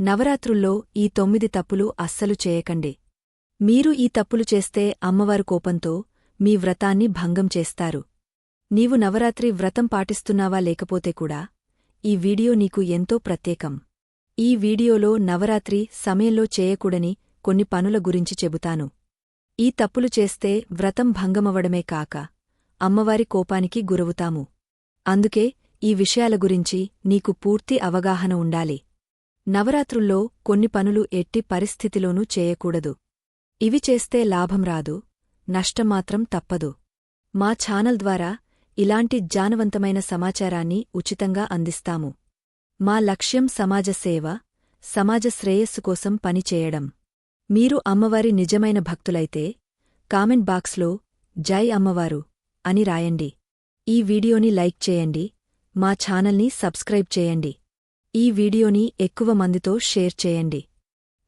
నవరాత్రుల్లో ఈ తొమ్మిది తప్పులు అస్సలు చేయకండి. మీరు ఈ తప్పులు చేస్తే అమ్మవారు కోపంతో మీ వ్రతాన్ని భంగం చేస్తారు. నీవు నవరాత్రి వ్రతం పాటిస్తున్నావా లేకపోతే కూడా ఈ వీడియో నీకు ఎంతో ప్రత్యేకం. ఈ వీడియోలో నవరాత్రి సమయంలో చేయకూడని కొన్ని పనుల గురించి చెబుతాను. ఈ తప్పులు చేస్తే వ్రతం భంగమవడమే కాక అమ్మవారి కోపానికి గురవుతాము. అందుకే ఈ విషయాల గురించి నీకు పూర్తి అవగాహన ఉండాలి. నవరాత్రుల్లో కొన్ని పనులు ఎట్టి పరిస్థితిలోనూ చేయకూడదు. ఇవి చేస్తే లాభం రాదు నష్టమాత్రం తప్పదు. మా ఛానల్ ద్వారా ఇలాంటి జానవంతమైన సమాచారాన్ని ఉచితంగా అందిస్తాము. మా లక్ష్యం సమాజ సేవ సమాజ శ్రేయస్సు కోసం పనిచేయడం. మీరు అమ్మవారి నిజమైన భక్తులైతే కామెంట్ బాక్స్లో జై అమ్మవారు అని రాయండి. ఈ వీడియోని లైక్ చేయండి మా ఛానల్ని సబ్స్క్రైబ్ చేయండి. ఈ వీడియోని ఎక్కువ మందితో షేర్ చేయండి.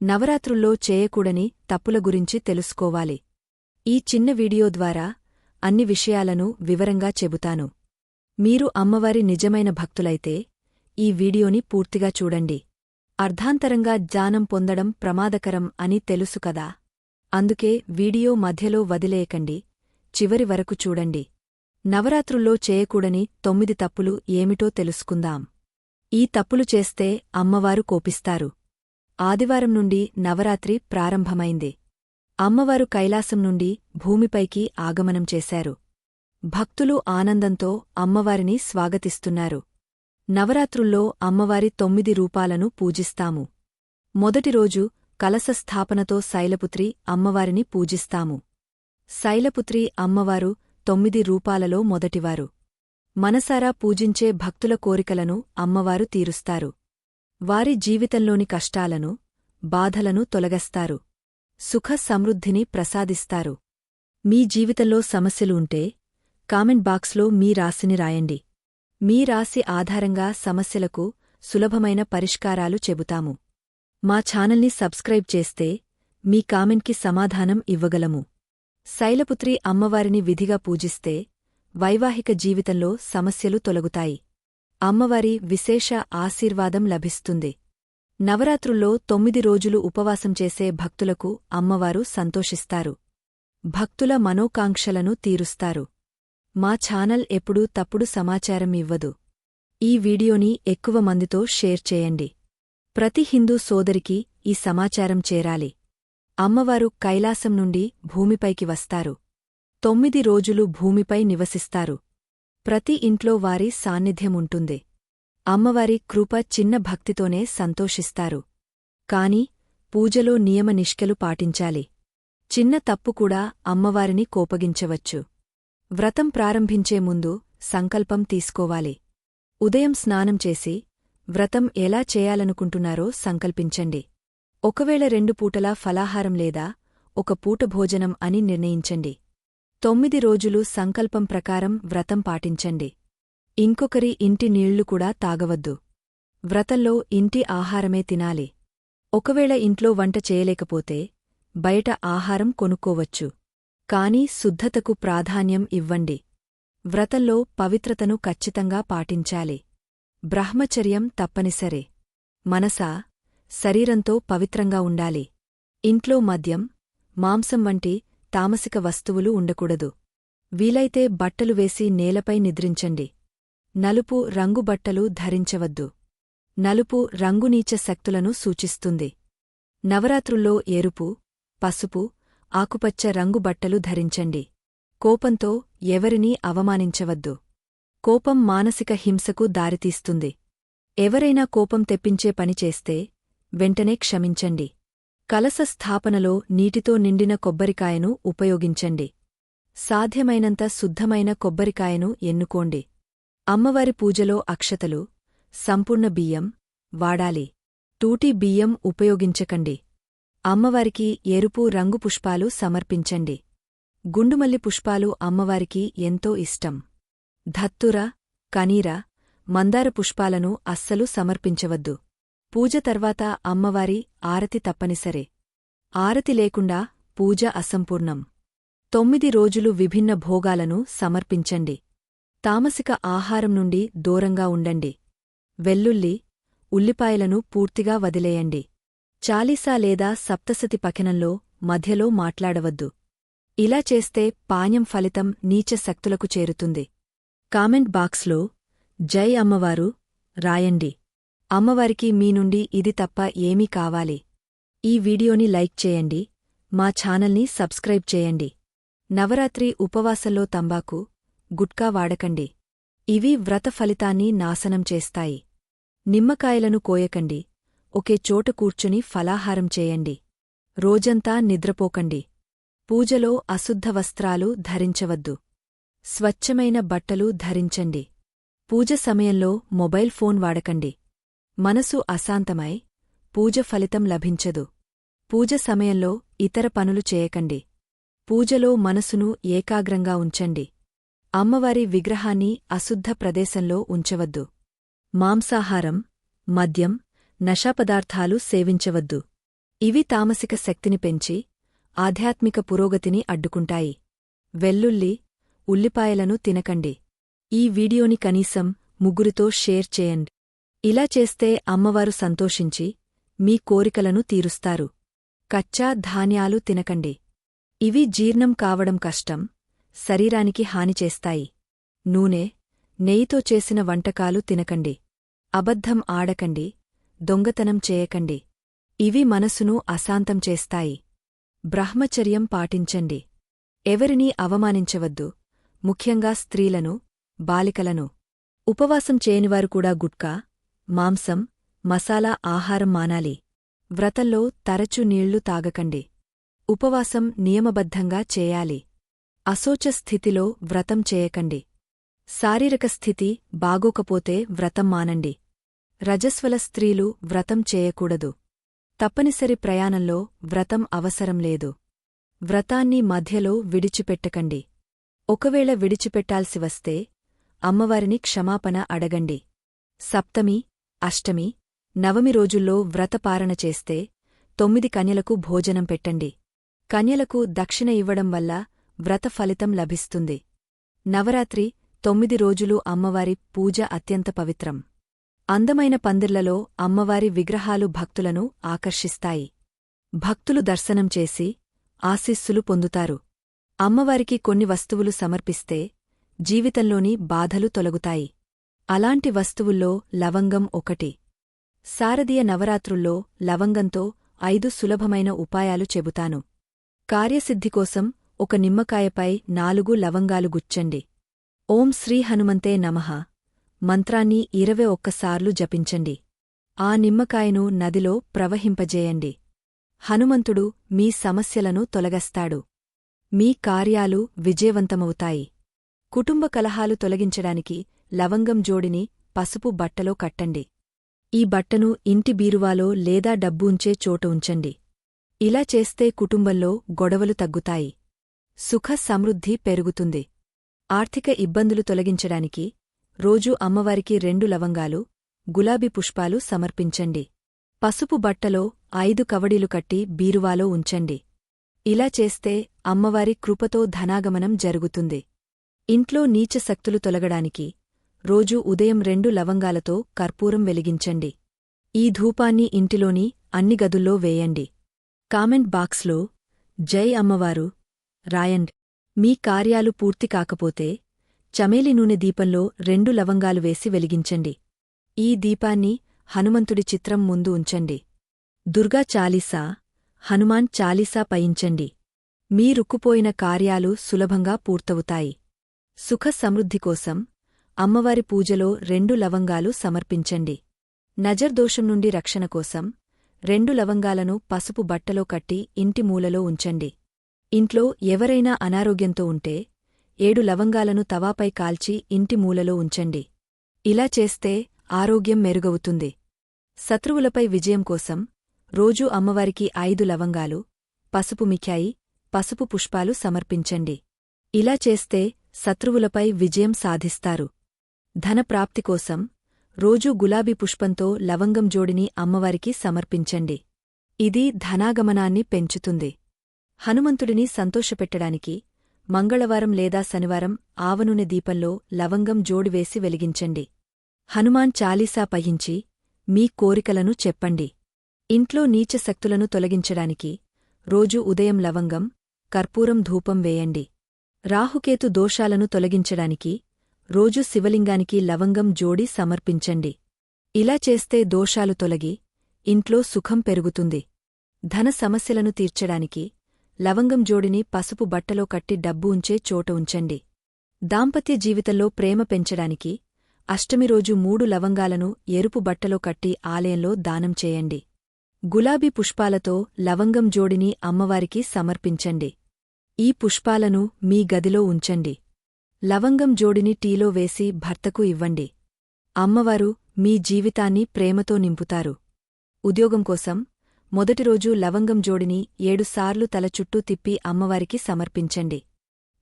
నవరాత్రుల్లో చేయకూడని తప్పుల గురించి తెలుసుకోవాలి. ఈ చిన్న వీడియో ద్వారా అన్ని విషయాలను వివరంగా చెబుతాను. మీరు అమ్మవారి నిజమైన భక్తులైతే ఈ వీడియోని పూర్తిగా చూడండి. అర్ధాంతరంగా జ్ఞానం పొందడం ప్రమాదకరం అని తెలుసు కదా. అందుకే వీడియో మధ్యలో వదిలేయకండి. చివరి వరకు చూడండి. నవరాత్రుల్లో చేయకూడని తొమ్మిది తప్పులు ఏమిటో తెలుసుకుందాం. ఈ తప్పులు చేస్తే అమ్మవారు కోపిస్తారు. ఆదివారం నుండి నవరాత్రి ప్రారంభమైంది. అమ్మవారు కైలాసం నుండి భూమిపైకి ఆగమనం చేశారు. భక్తులు ఆనందంతో అమ్మవారిని స్వాగతిస్తున్నారు. నవరాత్రుల్లో అమ్మవారి తొమ్మిది రూపాలను పూజిస్తాము. మొదటి రోజు కలశ స్థాపనతో శైలపుత్రి అమ్మవారిని పూజిస్తాము. శైలపుత్రి అమ్మవారు తొమ్మిది రూపాలలో మొదటివారు. మనసారా పూజించే భక్తుల కోరికలను అమ్మవారు తీరుస్తారు. వారి జీవితంలోని కష్టాలను బాధలను తొలగస్తారు. సుఖ సమృద్ధిని ప్రసాదిస్తారు. మీ జీవితంలో సమస్యలు ఉంటే కామెంట్ బాక్స్లో మీ రాశిని రాయండి. మీ రాశి ఆధారంగా సమస్యలకు సులభమైన పరిష్కారాలు చెబుతాము. మా ఛానల్ని సబ్స్క్రైబ్ చేస్తే మీ కామెంట్కి సమాధానం ఇవ్వగలము. శైలపుత్రి అమ్మవారిని విధిగా పూజిస్తే వైవాహిక జీవితంలో సమస్యలు తొలగుతాయి. అమ్మవారి విశేష ఆశీర్వాదం లభిస్తుంది. నవరాత్రుల్లో తొమ్మిది రోజులు ఉపవాసం చేసే భక్తులకు అమ్మవారు సంతోషిస్తారు. భక్తుల మనోకాంక్షలను తీరుస్తారు. మా ఛానల్ ఎప్పుడూ తప్పుడు సమాచారం ఇవ్వదు. ఈ వీడియోని ఎక్కువ మందితో షేర్ చేయండి. ప్రతి హిందూ సోదరికి ఈ సమాచారం చేరాలి. అమ్మవారు కైలాసం నుండి భూమిపైకి వస్తారు. తొమ్మిది రోజులు భూమిపై నివసిస్తారు. ప్రతి ఇంట్లో వారి సాన్నిధ్యముంటుంది. అమ్మవారి కృప చిన్న భక్తితోనే సంతోషిస్తారు. కాని పూజలో నియమ నిష్కెలు పాటించాలి. చిన్న తప్పు కూడా అమ్మవారిని కోపగించవచ్చు. వ్రతం ప్రారంభించే ముందు సంకల్పం తీసుకోవాలి. ఉదయం స్నానం చేసి వ్రతం ఎలా చేయాలనుకుంటున్నారో సంకల్పించండి. ఒకవేళ రెండు పూటలా ఫలాహారం లేదా ఒక పూట భోజనం అని నిర్ణయించండి. తొమ్మిది రోజులు సంకల్పం ప్రకారం వ్రతం పాటించండి. ఇంకొకరి ఇంటి నీళ్ళు కూడా తాగవద్దు. వ్రతంలో ఇంటి ఆహారమే తినాలి. ఒకవేళ ఇంట్లో వంట చేయలేకపోతే బయట ఆహారం కొనుక్కోవచ్చు. కాని శుద్ధతకు ప్రాధాన్యం ఇవ్వండి. వ్రతంలో పవిత్రతను ఖచ్చితంగా పాటించాలి. బ్రహ్మచర్యం తప్పనిసరే. మనసా శరీరంతో పవిత్రంగా ఉండాలి. ఇంట్లో మద్యం మాంసం వంటి తామసిక వస్తువులు ఉండకూడదు. వీలైతే బట్టలు వేసి నేలపై నిద్రించండి. నలుపు రంగు బట్టలు ధరించవద్దు. నలుపు రంగునీచ శక్తులను సూచిస్తుంది. నవరాత్రుల్లో ఎరుపు పసుపు ఆకుపచ్చ రంగు బట్టలు ధరించండి. కోపంతో ఎవరినీ అవమానించవద్దు. కోపం మానసిక హింసకు దారితీస్తుంది. ఎవరైనా కోపం తెప్పించే పనిచేస్తే వెంటనే క్షమించండి. కలస స్థాపనలో నీటితో నిండిన కొబ్బరికాయను ఉపయోగించండి. సాధ్యమైనంత శుద్ధమైన కొబ్బరికాయను ఎన్నుకోండి. అమ్మవారి పూజలో అక్షతలు సంపూర్ణ బియ్యం వాడాలి. టూటీ బియ్యం ఉపయోగించకండి. అమ్మవారికి ఎరుపు రంగు పుష్పాలు సమర్పించండి. గుండుమల్లి పుష్పాలు అమ్మవారికి ఎంతో ఇష్టం. ధత్తుర కనీర మందార పుష్పాలను అస్సలు సమర్పించవద్దు. పూజ తర్వాత అమ్మవారి ఆరతి తప్పనిసరే. ఆరతి లేకుండా పూజ అసంపూర్ణం. తొమ్మిది రోజులు విభిన్న భోగాలను సమర్పించండి. తామసిక ఆహారం నుండి దూరంగా ఉండండి. వెల్లుల్లి ఉల్లిపాయలను పూర్తిగా వదిలేయండి. చాలీసా లేదా సప్తసతి పఠనంలో మధ్యలో మాట్లాడవద్దు. ఇలా చేస్తే పాయం ఫలితం నీచ శక్తులకు చేరుతుంది. కామెంట్ బాక్స్లో జై అమ్మవారు రాయండి. అమ్మవారికి మీ నుండి ఇది తప్ప ఏమీ కావాలి. ఈ వీడియోని లైక్ చేయండి. మా ఛానల్ని సబ్స్క్రైబ్ చేయండి. నవరాత్రి ఉపవాసంలో తంబాకు గుట్కా వాడకండి. ఇవి వ్రత ఫలితాన్ని నాశనం చేస్తాయి. నిమ్మకాయలను కోయకండి. ఒకే చోట కూర్చుని ఫలాహారం చేయండి. రోజంతా నిద్రపోకండి. పూజలో అశుద్ధ వస్త్రాలు ధరించవద్దు. స్వచ్ఛమైన బట్టలు ధరించండి. పూజ సమయంలో మొబైల్ ఫోన్ వాడకండి. మనసు అశాంతమై పూజ ఫలితం లభించదు. పూజ సమయంలో ఇతర పనులు చేయకండి. పూజలో మనసును ఏకాగ్రంగా ఉంచండి. అమ్మవారి విగ్రహాన్ని అశుద్ధ ప్రదేశంలో ఉంచవద్దు. మాంసాహారం మద్యం నషాపదార్థాలు సేవించవద్దు. ఇవి తామసిక శక్తిని పెంచి ఆధ్యాత్మిక పురోగతిని అడ్డుకుంటాయి. వెల్లుల్లి ఉల్లిపాయలను తినకండి. ఈ వీడియోని కనీసం ముగ్గురితో షేర్ చేయండి. ఇలా చేస్తే అమ్మవారు సంతోషించి మీ కోరికలను తీరుస్తారు. కచ్చా ధాన్యాలు తినకండి. ఇవి జీర్ణం కావడం కష్టం శరీరానికి హాని చేస్తాయి. నూనె నెయ్యితో చేసిన వంటకాలు తినకండి. అబద్ధం ఆడకండి దొంగతనం చేయకండి. ఇవి మనసును అశాంతం చేస్తాయి. బ్రహ్మచర్యం పాటించండి. ఎవరినీ అవమానించవద్దు. ముఖ్యంగా స్త్రీలను బాలికలను. ఉపవాసం చేయనివారు కూడా గుట్కా మాంసం మసాలా ఆహారం మానాలి. వ్రతంలో తరచు నీళ్ళు తాగకండి. ఉపవాసం నియమబద్ధంగా చేయాలి. అశోచ స్థితిలో వ్రతం చేయకండి. శారీరక స్థితి బాగోకపోతే వ్రతం మానండి. రజస్వల స్త్రీలు వ్రతం చేయకూడదు. తప్పనిసరి ప్రయాణంలో వ్రతం అవసరం లేదు. వ్రతాన్ని మధ్యలో విడిచిపెట్టకండి. ఒకవేళ విడిచిపెట్టాల్సి వస్తే అమ్మవారిని క్షమాపణ అడగండి. సప్తమి అష్టమి నవమి రోజుల్లో వ్రతపారణ చేస్తే తొమ్మిది కన్యలకు భోజనం పెట్టండి. కన్యలకు దక్షిణ ఇవ్వడం వల్ల వ్రత ఫలితం లభిస్తుంది. నవరాత్రి తొమ్మిది రోజులు అమ్మవారి పూజ అత్యంత పవిత్రం. అందమైన పందిర్లలో అమ్మవారి విగ్రహాలు భక్తులను ఆకర్షిస్తాయి. భక్తులు దర్శనం చేసి ఆశీస్సులు పొందుతారు. అమ్మవారికి కొన్ని వస్తువులు సమర్పిస్తే జీవితంలోని బాధలు తొలగుతాయి. అలాంటి వస్తువుల్లో లవంగం ఒకటి. శారదీయ నవరాత్రుల్లో లవంగంతో ఐదు సులభమైన ఉపాయాలు చెబుతాను. కార్యసిద్ధికోసం ఒక నిమ్మకాయపై నాలుగు లవంగాలు గుచ్చండి. ఓం శ్రీ హనుమంతే నమః. మంత్రాన్ని ఇరవై ఒక్కసార్లు జపించండి. ఆ నిమ్మకాయను నదిలో ప్రవహింపజేయండి. హనుమంతుడు మీ సమస్యలను తొలగస్తాడు. మీ కార్యాలు విజయవంతమవుతాయి. కుటుంబ కలహాలు తొలగించడానికి లవంగం జోడిని పసుపు బట్టలో కట్టండి. ఈ బట్టను ఇంటి బీరువాలో లేదా డబ్బు ఉంచే చోట ఉంచండి. ఇలా చేస్తే కుటుంబంలో గొడవలు తగ్గుతాయి. సుఖ సమృద్ధి పెరుగుతుంది. ఆర్థిక ఇబ్బందులు తొలగించడానికి రోజూ అమ్మవారికి రెండు లవంగాలు గులాబీ పుష్పాలు సమర్పించండి. పసుపు బట్టలో ఐదు కవడీలు కట్టి బీరువాలో ఉంచండి. ఇలా చేస్తే అమ్మవారి కృపతో ధనాగమనం జరుగుతుంది. ఇంట్లో నీచ శక్తులు తొలగడానికి రోజూ ఉదయం రెండు లవంగాలతో కర్పూరం వెలిగించండి. ఈ ధూపాన్ని ఇంటిలోని అన్ని గదుల్లో వేయండి. కామెంట్ బాక్స్లో జై అమ్మవారు రాయండ్. మీ కార్యాలు పూర్తి కాకపోతే చమేలి నూనె దీపంలో రెండు లవంగాలు వేసి వెలిగించండి. ఈ దీపాన్ని హనుమంతుడి చిత్రం ముందు ఉంచండి. దుర్గా చాలీసా హనుమాన్ చాలీసా పయించండి మీ రుక్కుపోయిన కార్యాలు సులభంగా పూర్తవుతాయి. సుఖ సమృద్ధి కోసం అమ్మవారి పూజలో రెండు లవంగాలు సమర్పించండి. నజర్దోషం నుండి రక్షణ కోసం రెండు లవంగాలను పసుపు బట్టలో కట్టి ఇంటి మూలలో ఉంచండి. ఇంట్లో ఎవరైనా అనారోగ్యంతో ఉంటే ఏడు లవంగాలను తవాపై కాల్చి ఇంటి మూలలో ఉంచండి. ఇలా చేస్తే ఆరోగ్యం మెరుగవుతుంది. శత్రువులపై విజయం కోసం రోజూ అమ్మవారికి ఐదు లవంగాలు పసుపు మిఠాయి పసుపు పుష్పాలు సమర్పించండి. ఇలా చేస్తే శత్రువులపై విజయం సాధిస్తారు. ధనప్రాప్తి కోసం రోజూ గులాబీ పుష్పంతో లవంగం జోడిని అమ్మవారికి సమర్పించండి. ఇది ధనాగమనాన్ని పెంచుతుంది. హనుమంతుడిని సంతోషపెట్టడానికి మంగళవారం లేదా శనివారం ఆవనూనె దీపంలో లవంగం జోడివేసి వెలిగించండి. హనుమాన్ చాలీసా పహించి మీ కోరికలను చెప్పండి. ఇంట్లో నీచ శక్తులను తొలగించడానికి రోజు ఉదయం లవంగం కర్పూరం ధూపం వేయండి. రాహుకేతు దోషాలను తొలగించడానికి రోజు శివలింగానికి లవంగం జోడి సమర్పించండి. ఇలా చేస్తే దోషాలు తొలగి ఇంట్లో సుఖం పెరుగుతుంది. ధన సమస్యలను తీర్చడానికి లవంగం జోడిని పసుపు బట్టలో కట్టి డబ్బు ఉంచే చోట ఉంచండి. దాంపత్య జీవితంలో ప్రేమ పెంచడానికి అష్టమి రోజు మూడు లవంగాలను ఎరుపు బట్టలో కట్టి ఆలయంలో దానం చేయండి. గులాబీ పుష్పాలతో లవంగం జోడిని అమ్మవారికి సమర్పించండి. ఈ పుష్పాలను మీ గదిలో ఉంచండి. లవంగం జోడిని టీలో వేసి భర్తకు ఇవ్వండి. అమ్మవారు మీ జీవితాన్ని ప్రేమతో నింపుతారు. ఉద్యోగం కోసం మొదటి రోజు లవంగం జోడిని ఏడుసార్లు తల చుట్టూ తిప్పి అమ్మవారికి సమర్పించండి.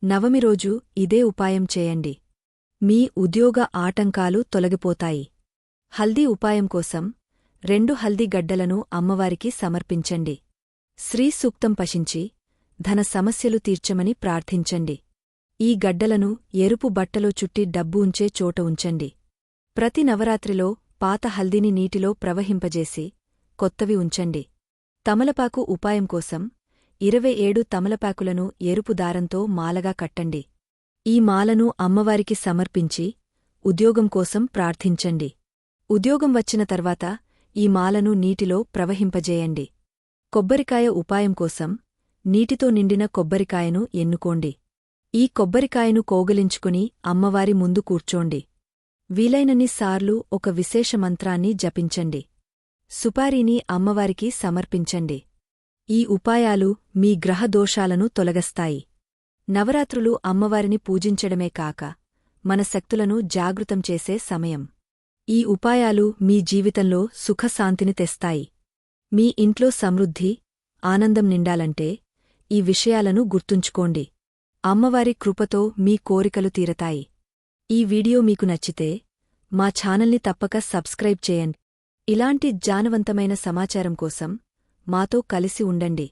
నవమి రోజు ఇదే ఉపాయం చేయండి. మీ ఉద్యోగ ఆటంకాలు తొలగిపోతాయి. హల్దీ ఉపాయం కోసం రెండు హల్దీ గడ్డలను అమ్మవారికి సమర్పించండి. శ్రీ సూక్తం పశించి ధన సమస్యలు తీర్చమని ప్రార్థించండి. ఈ గడ్డలను ఎరుపు బట్టలో చుట్టి డబ్బు ఉంచే చోట ఉంచండి. ప్రతి నవరాత్రిలో పాత హల్దీని నీటిలో ప్రవహింపజేసి కొత్తవి ఉంచండి. తమలపాకు ఉపాయం కోసం ఇరవై ఏడు తమలపాకులను ఎరుపు దారంతో మాలగా కట్టండి. ఈ మాలను అమ్మవారికి సమర్పించి ఉద్యోగం కోసం ప్రార్థించండి. ఉద్యోగం వచ్చిన తర్వాత ఈ మాలను నీటిలో ప్రవహింపజేయండి. కొబ్బరికాయ ఉపాయం కోసం నీటితో నిండిన కొబ్బరికాయను ఎన్నుకోండి. ఈ కొబ్బరికాయను కోగలించుకుని అమ్మవారి ముందు కూర్చోండి. వీలైనన్ని సార్లు ఒక విశేష మంత్రాన్ని జపించండి. సుపారీని అమ్మవారికి సమర్పించండి. ఈ ఉపాయాలు మీ గ్రహదోషాలను తొలగస్తాయి. నవరాత్రులు అమ్మవారిని పూజించడమే కాక మన శక్తులను జాగృతం చేసే సమయం. ఈ ఉపాయాలు మీ జీవితంలో సుఖశాంతిని తెస్తాయి. మీ ఇంట్లో సమృద్ధి ఆనందం నిండాలంటే ఈ విషయాలను గుర్తుంచుకోండి. అమ్మవారి కృపతో మీ కోరికలు తీరతాయి. ఈ వీడియో మీకు నచ్చితే మా ఛానల్ని తప్పక సబ్స్క్రైబ్ చేయండి. ఇలాంటి జానవంతమైన సమాచారం కోసం మాతో కలిసి ఉండండి.